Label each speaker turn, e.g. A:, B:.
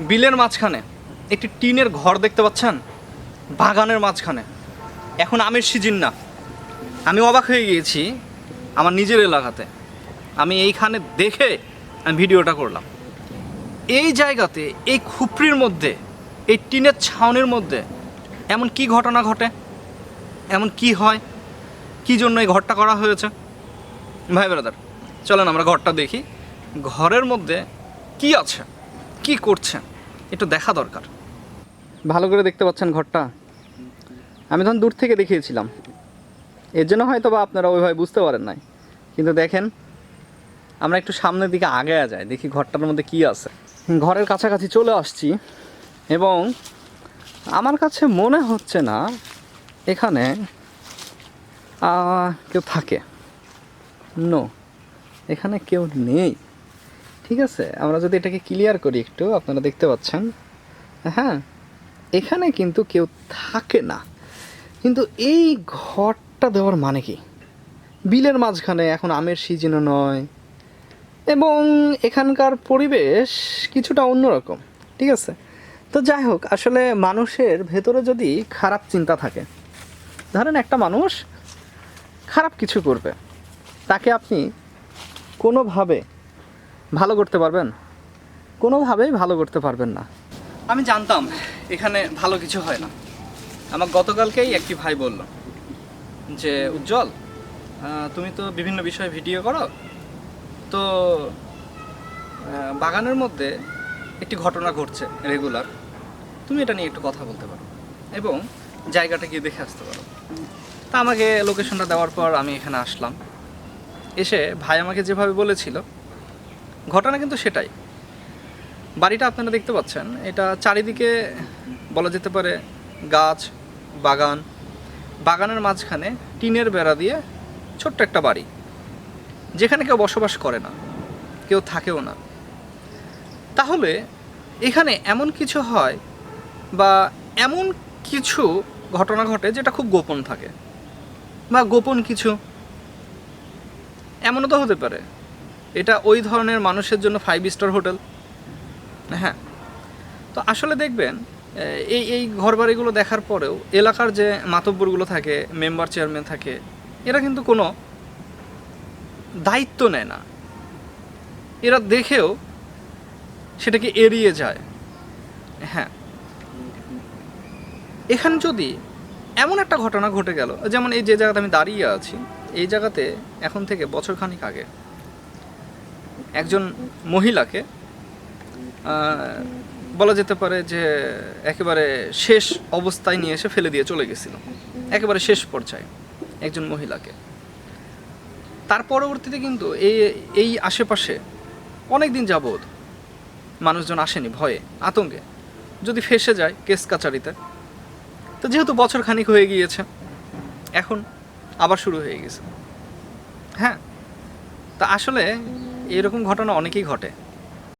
A: বিলের মাঝখানে একটি টিনের ঘর দেখতে পাচ্ছেন? বাগানের মাঝখানে। এখন আমের সিজন না। আমি অবাক হয়ে গিয়েছি আমার নিজের এলাকাতে। আমি এইখানে দেখে আমি ভিডিওটা করলাম। এই জায়গাতে, এই খুপড়ির মধ্যে, এই টিনের ছাউনির মধ্যে এমন কি ঘটনা ঘটে? এমন কি হয়? কি জন্য এই ঘরটা করা হয়েছে? ভাই ব্রাদার, চলেন আমরা ঘরটা দেখি। ঘরের মধ্যে কি আছে? কি করছেন? একটু দেখা দরকার। ভালো করে দেখতে পাচ্ছেন ঘরটা। আমি তখন দূর থেকে দেখিয়েছিলাম। এর জন্য হয়তো বা আপনারা ওইভাবে বুঝতে পারেন নাই। কিন্তু দেখেন, আমরা একটু সামনের দিকে আগে যাই, দেখি ঘরটার মধ্যে কি আছে। ঘরের কাছাকাছি চলে আসছি এবং আমার কাছে মনে হচ্ছে না এখানে কেউ থাকে। নো এখানে কেউ নেই। ঠিক আছে, আমরা যদি এটাকে ক্লিয়ার করি একটু, আপনারা দেখতে পাচ্ছেন। হ্যাঁ এখানে কিন্তু কেউ থাকে না। কিন্তু এই ঘরটা দেওয়ার মানে কি? বিলের মাঝখানে এখন আমের সিজনও নয়, এবং এখানকার পরিবেশ কিছুটা অন্যরকম, ঠিক আছে? তো যাই হোক, আসলে মানুষের ভেতরে যদি খারাপ চিন্তা থাকে, ধরেন একটা মানুষ খারাপ কিছু করবে, তাকে আপনি কোনোভাবে ভালো করতে পারবেন? কোনোভাবেই ভালো করতে পারবেন না। আমি জানতাম এখানে ভালো কিছু হয় না। আমার গতকালকেই একটি ভাই বলল যে, উজ্জ্বল তুমি তো বিভিন্ন বিষয়ে ভিডিও করো। তো বাগানের মধ্যে একটি ঘটনা ঘটছে রেগুলার। তুমি এটা নিয়ে একটু কথা বলতে পারো এবং জায়গাটা গিয়ে দেখে আসতে পারো। তা আমাকে লোকেশনটা দেওয়ার পর আমি এখানে আসলাম। এসে ভাই আমাকে যেভাবে বলেছিল ঘটনা কিন্তু সেটাই। বাড়িটা আপনারা দেখতে পাচ্ছেন। এটা চারিদিকে বলা যেতে পারে গাছ, বাগান। বাগানের মাঝখানে টিনের বেড়া দিয়ে ছোট্ট একটা বাড়ি, যেখানে কেউ বসবাস করে না, কেউ থাকেও না। তাহলে এখানে এমন কিছু হয় বা এমন কিছু ঘটনা ঘটে যেটা খুব গোপন থাকে বা গোপন কিছু? এমনও তো হতে পারে। এটা ওই ধরনের মানুষের জন্য ফাইভ স্টার হোটেল হ্যাঁ। তো আসলে দেখবেন এই এই ঘরবাড়িগুলো দেখার পরেও এলাকার যে মাতব্বরগুলো থাকে মেম্বার চেয়ারম্যান থাকে, এরা কিন্তু কোনো দায়িত্ব নেয় না। এরা দেখেও সেটাকে এড়িয়ে যায়। হ্যাঁ। এখানে যদি এমন একটা ঘটনা ঘটে গেল, যেমন এই যে জায়গাতে আমি দাঁড়িয়ে আছি, এই জায়গাতে এখন থেকে বছরখানিক আগে একজন মহিলাকে বলা যেতে পারে যে একেবারে শেষ অবস্থায় নিয়ে এসে ফেলে দিয়ে চলে গেছিল। একেবারে শেষ পর্যায়ে একজন মহিলাকে। তার পরবর্তীতে কিন্তু এই এই আশেপাশে অনেক দিন যাবৎ মানুষজন আসেনি ভয়ে, আতঙ্কে। যদি ফেসে যায় কেস কাচারিতে। তো যেহেতু বছর খানিক হয়ে গিয়েছে, এখন আবার শুরু হয়ে গেছে। হ্যাঁ তা আসলে এরকম ঘটনা অনেকেই ঘটে।